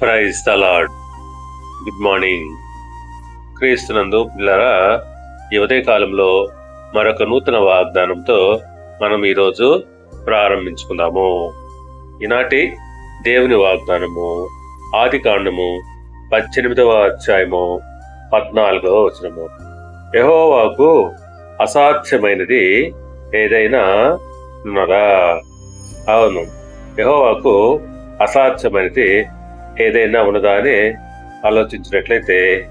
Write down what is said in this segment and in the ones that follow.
Praise the good morning. క్రీస్తునందు పిల్లరా ఈ ఉదయ కాలంలో మరొక నూతన వాగ్దానంతో మనం ఈరోజు ప్రారంభించుకుందాము. ఈనాటి దేవుని వాగ్దానము ఆది కాండము పద్దెనిమిదవ అధ్యాయము పద్నాలుగవ వచనము. యహోవాకు అసాధ్యమైనది ఏదైనా ఉన్నదా? అవును. యహోవాకు అసాధ్యమైనది ఏదైనా ఉన్నదా అని ఆలోచించినట్లయితే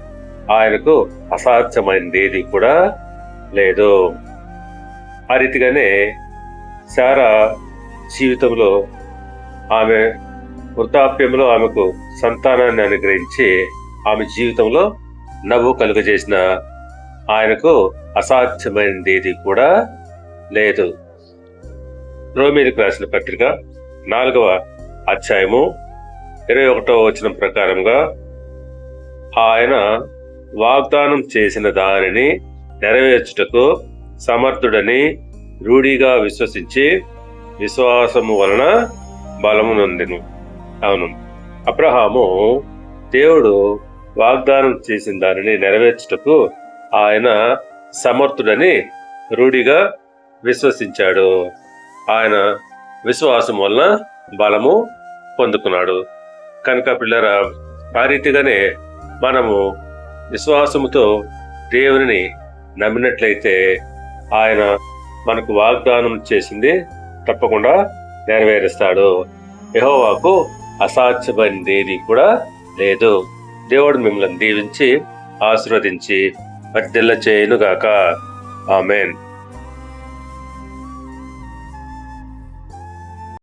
ఆయనకు అసాధ్యమైనది ఏది కూడా లేదు. ఆ రీతిగానే సారా జీవితంలో ఆమె వృద్ధాప్యంలో ఆమెకు సంతానాన్ని అనుగ్రహించి ఆమె జీవితంలో నవ్వు కలుగజేసిన ఆయనకు అసాధ్యమైనది ఏది కూడా లేదు. రోమిలకు రాసిన పత్రిక నాలుగవ అధ్యాయము ఇరవై ఒకటో వచనం ప్రకారంగా ఆయన వాగ్దానం చేసిన దానిని నెరవేర్చుటకు సమర్థుడని రూఢిగా విశ్వసించి విశ్వాసము వలన బలము నొందెను. అవును. అబ్రహాము దేవుడు వాగ్దానం చేసిన దానిని నెరవేర్చుటకు ఆయన సమర్థుడని రూఢిగా విశ్వసించాడు. ఆయన విశ్వాసం వలన బలము పొందుకున్నాడు. కనుక పిల్లరా ఆ రీతిగానే మనము విశ్వాసముతో దేవుని నమ్మినట్లయితే ఆయన మనకు వాగ్దానం చేసింది తప్పకుండా నెరవేరుస్తాడు. యహోవాకు అసాధ్యమైనది కూడా లేదు. దేవుడు మిమ్మల్ని దీవించి ఆశీర్వదించి వర్ధిల్ల చేయనుగాక ఆమెన్.